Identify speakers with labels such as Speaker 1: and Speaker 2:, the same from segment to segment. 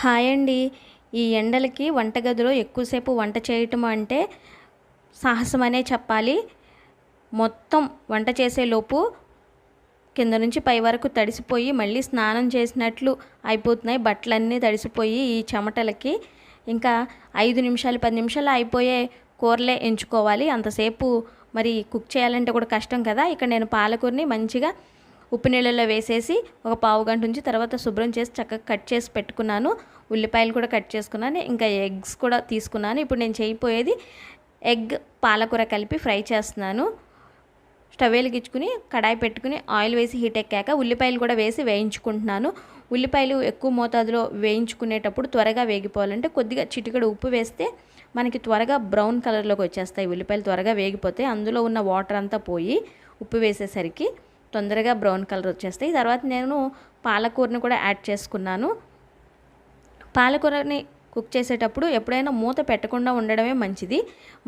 Speaker 1: Hi అండి ఈ ఎండలకి వంటగదిలో ఎక్కువసేపు వంట చేయటం అంటే సాహసం అనే చెప్పాలి. మొత్తం వంట చేసేలోపు కింద నుంచి పై వరకు తడిసిపోయి మళ్ళీ స్నానం చేసినట్లు అయిపోతున్నాయి. బట్టలన్నీ తడిసిపోయి ఈ చెమటలకి. ఇంకా ఐదు నిమిషాలు పది నిమిషాలు అయిపోయే కూరలే ఎంచుకోవాలి. అంతసేపు మరి కుక్ చేయాలంటే కూడా కష్టం కదా. ఇక్కడ నేను పాలకూరని మంచిగా ఉప్పు నీళ్ళలో వేసేసి ఒక పావు గంట ఉంచి తర్వాత శుభ్రం చేసి చక్కగా కట్ చేసి పెట్టుకున్నాను. ఉల్లిపాయలు కూడా కట్ చేసుకున్నాను. ఇంకా ఎగ్స్ కూడా తీసుకున్నాను. ఇప్పుడు నేను చేయబోయేది ఎగ్ పాలకూర కలిపి ఫ్రై చేస్తున్నాను. స్టవ్ వెలిగించుకుని కడాయి పెట్టుకుని ఆయిల్ వేసి హీట్ ఎక్కాక ఉల్లిపాయలు కూడా వేసి వేయించుకుంటున్నాను. ఉల్లిపాయలు ఎక్కువ మోతాదులో వేయించుకునేటప్పుడు త్వరగా వేగిపోవాలంటే కొద్దిగా చిటికడు ఉప్పు వేస్తే మనకి త్వరగా బ్రౌన్ కలర్లోకి వచ్చేస్తాయి ఉల్లిపాయలు త్వరగా వేగిపోతే అందులో ఉన్న వాటర్ అంతా పోయి ఉప్పు వేసేసరికి తొందరగా బ్రౌన్ కలర్ వచ్చేస్తాయి. తర్వాత నేను పాలకూరని కూడా యాడ్ చేసుకున్నాను. పాలకూరని కుక్ చేసేటప్పుడు ఎప్పుడైనా మూత పెట్టకుండా ఉండడమే మంచిది.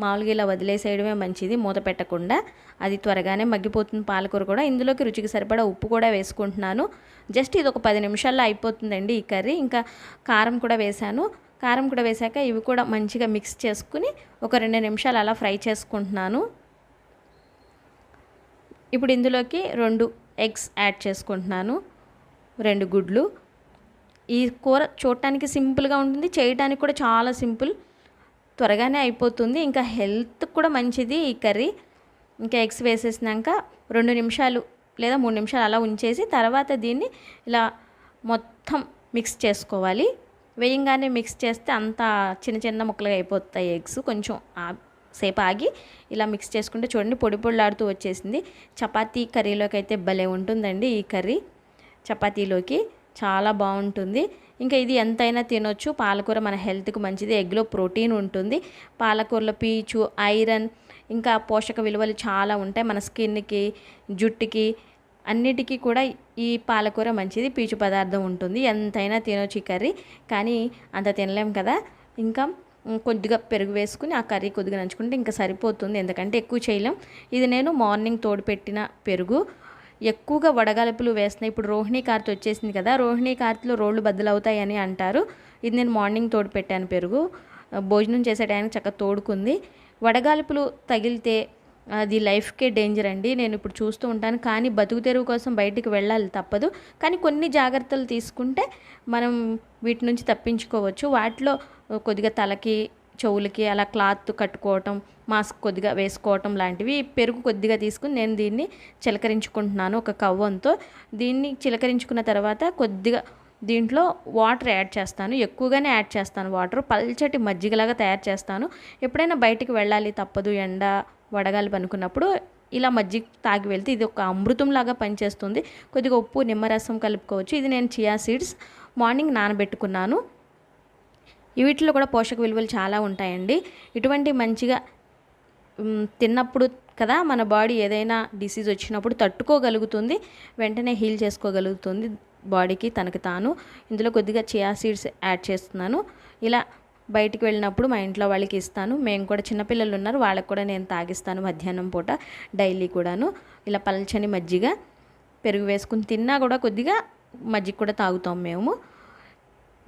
Speaker 1: మామూలుగా ఇలా వదిలేసేయడమే మంచిది మూత పెట్టకుండా. అది త్వరగానే మగ్గిపోతుంది పాలకూర కూడా. ఇందులోకి రుచికి సరిపడా ఉప్పు కూడా వేసుకుంటున్నాను. జస్ట్ ఇది ఒక పది నిమిషాల్లో అయిపోతుందండి ఈ కర్రీ. ఇంకా కారం కూడా వేశాను. కారం కూడా వేశాక ఇవి కూడా మంచిగా మిక్స్ చేసుకుని ఒక రెండు నిమిషాలు అలా ఫ్రై చేసుకుంటున్నాను. ఇప్పుడు ఇందులోకి రెండు ఎగ్స్ యాడ్ చేసుకుంటున్నాను. రెండు గుడ్లు. ఈ కూర చూడటానికి సింపుల్గా ఉంటుంది చేయడానికి కూడా చాలా సింపుల్. త్వరగానే అయిపోతుంది. ఇంకా హెల్త్ కూడా మంచిది ఈ కర్రీ. ఇంకా ఎగ్స్ వేసేసినాక రెండు నిమిషాలు లేదా మూడు నిమిషాలు అలా ఉంచేసి తర్వాత దీన్ని ఇలా మొత్తం మిక్స్ చేసుకోవాలి. వేయంగానే మిక్స్ చేస్తే అంత చిన్న చిన్న ముక్కలుగా అయిపోతాయి ఎగ్స్. కొంచెం సేపు ఆగి ఇలా మిక్స్ చేసుకుంటే చూడండి పొడి పొడిలాడుతూ వచ్చేసింది. చపాతీ కర్రీలోకి అయితే భలే ఉంటుందండి ఈ కర్రీ. చపాతీలోకి చాలా బాగుంటుంది. ఇంకా ఇది ఎంతైనా తినొచ్చు. పాలకూర మన హెల్త్కి మంచిది. ఎగ్లో ప్రోటీన్ ఉంటుంది. పాలకూరలో పీచు ఐరన్ ఇంకా పోషక విలువలు చాలా ఉంటాయి. మన స్కిన్కి జుట్టుకి అన్నిటికీ కూడా ఈ పాలకూర మంచిది. పీచు పదార్థం ఉంటుంది. ఎంతైనా తినొచ్చు ఈ కర్రీ. కానీ అంత తినలేం కదా. ఇంకా కొద్దిగా పెరుగు వేసుకుని ఆ కర్రీ కొద్దిగా నంచుకుంటే ఇంకా సరిపోతుంది. ఎందుకంటే ఎక్కువ చేయలేం. ఇది నేను మార్నింగ్ తోడు పెట్టిన పెరుగు. ఎక్కువగా వడగలుపులు వేస్తున్నాయి ఇప్పుడు రోహిణీ కార్తె వచ్చేసింది కదా రోహిణీ కార్తెలో రోడ్లు బద్దలవుతాయని అంటారు. ఇది నేను మార్నింగ్ తోడు పెట్టాను పెరుగు. భోజనం చేసే టైంకి చక్కగా తోడుకుంది. వడగాలుపులు తగిలితే అది లైఫ్కే డేంజర్ అండి. నేను ఇప్పుడు చూస్తూ ఉంటాను. కానీ బతుకు తెరువు కోసం బయటికి వెళ్ళాలి తప్పదు. కానీ కొన్ని జాగ్రత్తలు తీసుకుంటే మనం వీటి నుంచి తప్పించుకోవచ్చు. వాటిలో కొద్దిగా తలకి చెవులకి అలా క్లాత్ కట్టుకోవటం మాస్క్ కొద్దిగా వేసుకోవటం లాంటివి పెరుగు కొద్దిగా తీసుకుని నేను దీన్ని చిలకరించుకుంటున్నాను ఒక కవ్వంతో. దీన్ని చిలకరించుకున్న తర్వాత కొద్దిగా దీంట్లో వాటర్ యాడ్ చేస్తాను. ఎక్కువగానే యాడ్ చేస్తాను వాటర్. పల్చటి మజ్జిగలాగా తయారు చేస్తాను. ఎప్పుడైనా బయటికి వెళ్ళాలి తప్పదు. ఎండ వడగాలి పనుకున్నప్పుడు ఇలా మజ్జిగ తాగి వెళ్తే ఇది ఒక అమృతంలాగా పనిచేస్తుంది. కొద్దిగా ఉప్పు నిమ్మరసం కలుపుకోవచ్చు. ఇది నేను చియా సీడ్స్ మార్నింగ్ నానబెట్టుకున్నాను. వీటిలో కూడా పోషక విలువలు చాలా ఉంటాయండి. ఇటువంటి మంచిగా తిన్నప్పుడు కదా మన బాడీ ఏదైనా డిసీజ్ వచ్చినప్పుడు తట్టుకోగలుగుతుంది. వెంటనే హీల్ చేసుకోగలుగుతుంది బాడీకి తనకు తాను. ఇందులో కొద్దిగా చియా సీడ్స్ యాడ్ చేస్తున్నాను. ఇలా బయటికి వెళ్ళినప్పుడు మా ఇంట్లో వాళ్ళకి ఇస్తాను. మేము కూడా చిన్నపిల్లలు ఉన్నారు వాళ్ళకి కూడా నేను తాగిస్తాను మధ్యాహ్నం పూట డైలీ కూడాను. ఇలా పల్చని మజ్జిగ పెరుగు వేసుకుని తిన్నా కూడా కొద్దిగా మజ్జిగ కూడా తాగుతాం మేము.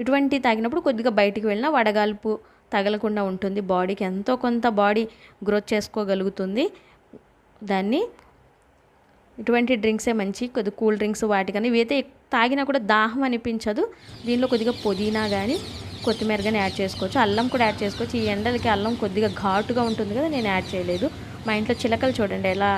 Speaker 1: ఇటువంటి తాగినప్పుడు కొద్దిగా బయటికి వెళ్ళినా వడగాల్పు తగలకుండా ఉంటుంది. బాడీకి ఎంతో కొంత బాడీ గ్రోత్ చేసుకోగలుగుతుంది. దాన్ని ఇటువంటి డ్రింక్సే మంచి కొద్ది కూల్ డ్రింక్స్ వాటికని. ఇవైతే తాగినా కూడా దాహం అనిపించదు. దీనిలో కొద్దిగా పుదీనా కానీ కొత్తిమీర కానీ యాడ్ చేసుకోవచ్చు. అల్లం కూడా యాడ్ చేసుకోవచ్చు. ఈ ఎండలకి అల్లం కొద్దిగా ఘాటుగా ఉంటుంది కదా నేను యాడ్ చేయలేదు. మా ఇంట్లో చిలకలు చూడండి ఎలా